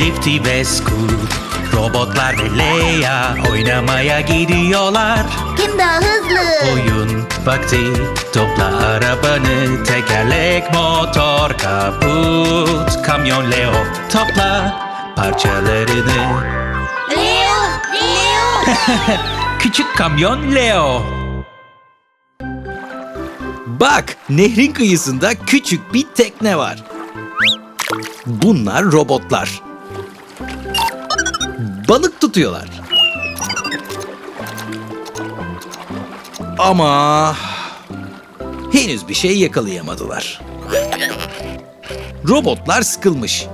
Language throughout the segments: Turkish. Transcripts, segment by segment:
Lifty ve Scoot Robotlar ve Leia oynamaya gidiyorlar Kim daha hızlı? Oyun vakti Topla arabanı Tekerlek, motor, kaput Kamyon Leo Topla parçalarını Leo! Leo! Küçük kamyon Leo Bak, nehrin kıyısında küçük bir tekne var. Bunlar robotlar. Balık tutuyorlar. Ama henüz bir şey yakalayamadılar. Robotlar sıkılmış.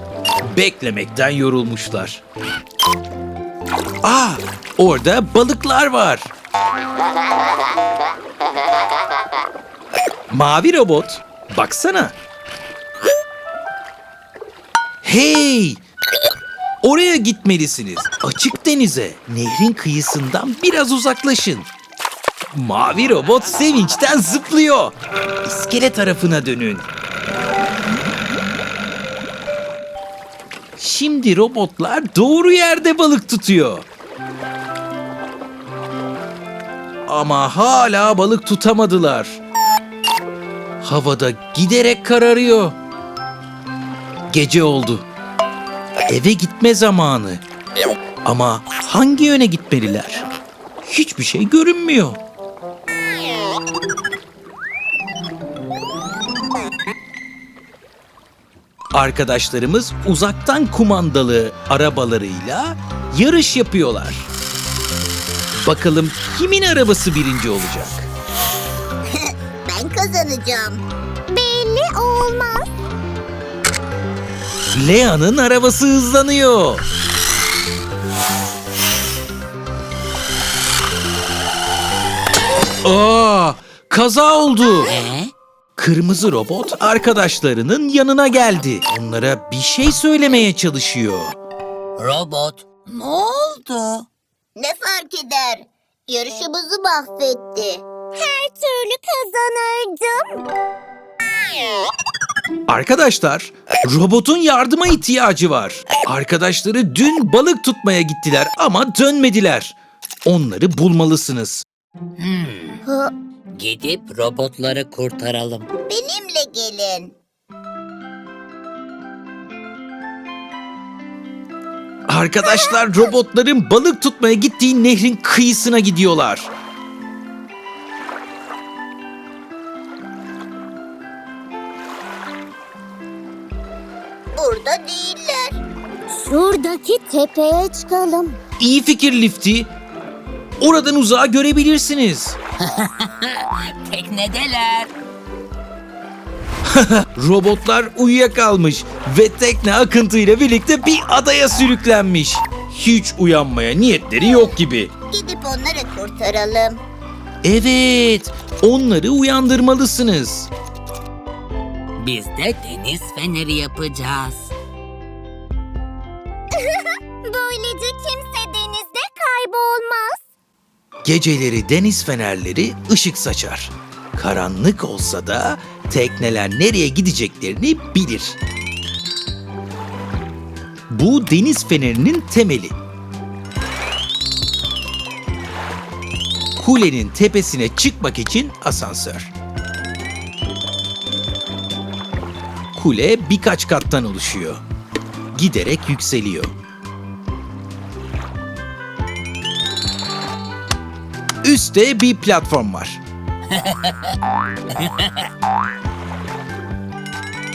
Beklemekten yorulmuşlar. Aa, orada balıklar var. Mavi robot, baksana. Hey! Oraya gitmelisiniz. Açık denize, nehrin kıyısından biraz uzaklaşın. Mavi robot sevinçten zıplıyor. İskele tarafına dönün. Şimdi robotlar doğru yerde balık tutuyor. Ama hala balık tutamadılar. Havada giderek kararıyor. Gece oldu. Eve gitme zamanı. Ama hangi yöne gitmeliler? Hiçbir şey görünmüyor. Arkadaşlarımız uzaktan kumandalı arabalarıyla yarış yapıyorlar. Bakalım kimin arabası birinci olacak? Ben kazanacağım. Belli olmaz. Lea'nın arabası hızlanıyor. Aa, kaza oldu. Kırmızı robot arkadaşlarının yanına geldi. Onlara bir şey söylemeye çalışıyor. Robot, ne oldu? Ne fark eder? Yarışımızı mahvetti. Her türlü kazanırdım. Arkadaşlar, robotun yardıma ihtiyacı var. Arkadaşları dün balık tutmaya gittiler ama dönmediler. Onları bulmalısınız. Hı, Gidip robotları kurtaralım. benimle gelin. Arkadaşlar robotların balık tutmaya gittiği nehrin kıyısına gidiyorlar. Burada değiller. Şuradaki tepeye çıkalım. İyi fikir Lifty. Oradan uzağa görebilirsiniz. Teknedeler. Robotlar uyuyakalmış ve tekne akıntıyla birlikte bir adaya sürüklenmiş. Hiç uyanmaya niyetleri yok gibi. Gidip onları kurtaralım. Evet, onları uyandırmalısınız. Biz de deniz feneri yapacağız. Böylece kimse denizde kaybolmaz. Geceleri deniz fenerleri ışık saçar. Karanlık olsa da tekneler nereye gideceklerini bilir. Bu deniz fenerinin temeli. Kulenin tepesine çıkmak için asansör. Kule birkaç kattan oluşuyor. Giderek yükseliyor. Üstte bir platform var.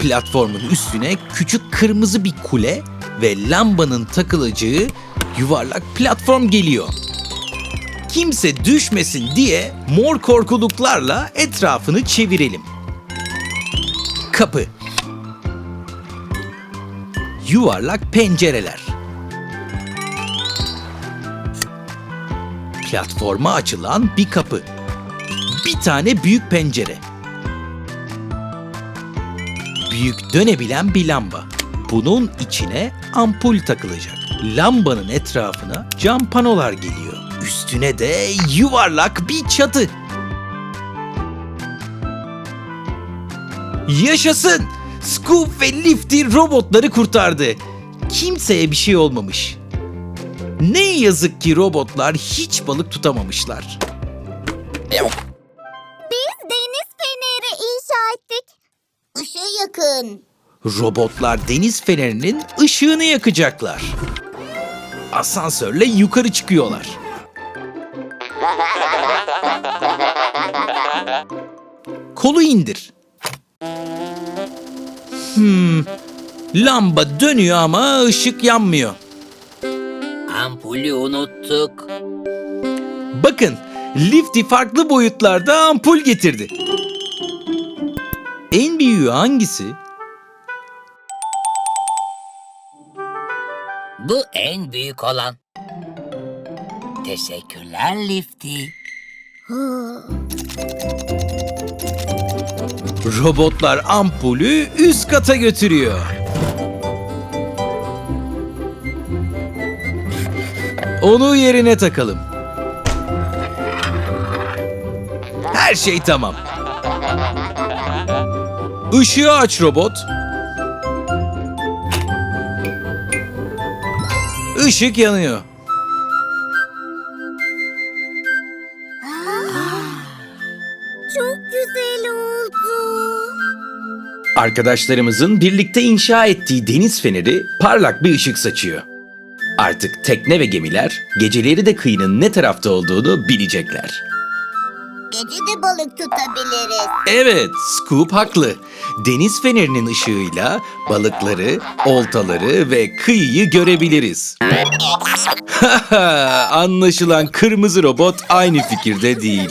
Platformun üstüne küçük kırmızı bir kule ve lambanın takılacağı yuvarlak platform geliyor. Kimse düşmesin diye mor korkuluklarla etrafını çevirelim. Kapı. Yuvarlak pencereler. Platforma açılan bir kapı. Bir tane büyük pencere. Büyük dönebilen bir lamba. Bunun içine ampul takılacak. Lambanın etrafına cam panolar geliyor. Üstüne de yuvarlak bir çatı. Yaşasın! Scoop ve Lifty robotları kurtardı. kimseye bir şey olmamış. Ne yazık ki robotlar hiç balık tutamamışlar. Biz deniz feneri inşa ettik. Işığı yakın. Robotlar deniz fenerinin ışığını yakacaklar. Asansörle yukarı çıkıyorlar. Kolu indir. Hmm. Lamba dönüyor ama ışık yanmıyor. Ampulü unuttuk. Bakın, Lifty farklı boyutlarda ampul getirdi. En büyüğü hangisi? Bu en büyük olan. Teşekkürler Lifty. Robotlar ampulü üst kata götürüyor. Onu yerine takalım. Her şey tamam. Işığı aç robot. Işık yanıyor. Arkadaşlarımızın birlikte inşa ettiği deniz feneri parlak bir ışık saçıyor. Artık tekne ve gemiler geceleri de kıyının ne tarafta olduğunu bilecekler. Gece de balık tutabiliriz. Evet, Scoop haklı. Deniz fenerinin ışığıyla balıkları, oltaları ve kıyıyı görebiliriz. Anlaşılan kırmızı robot aynı fikirde değil.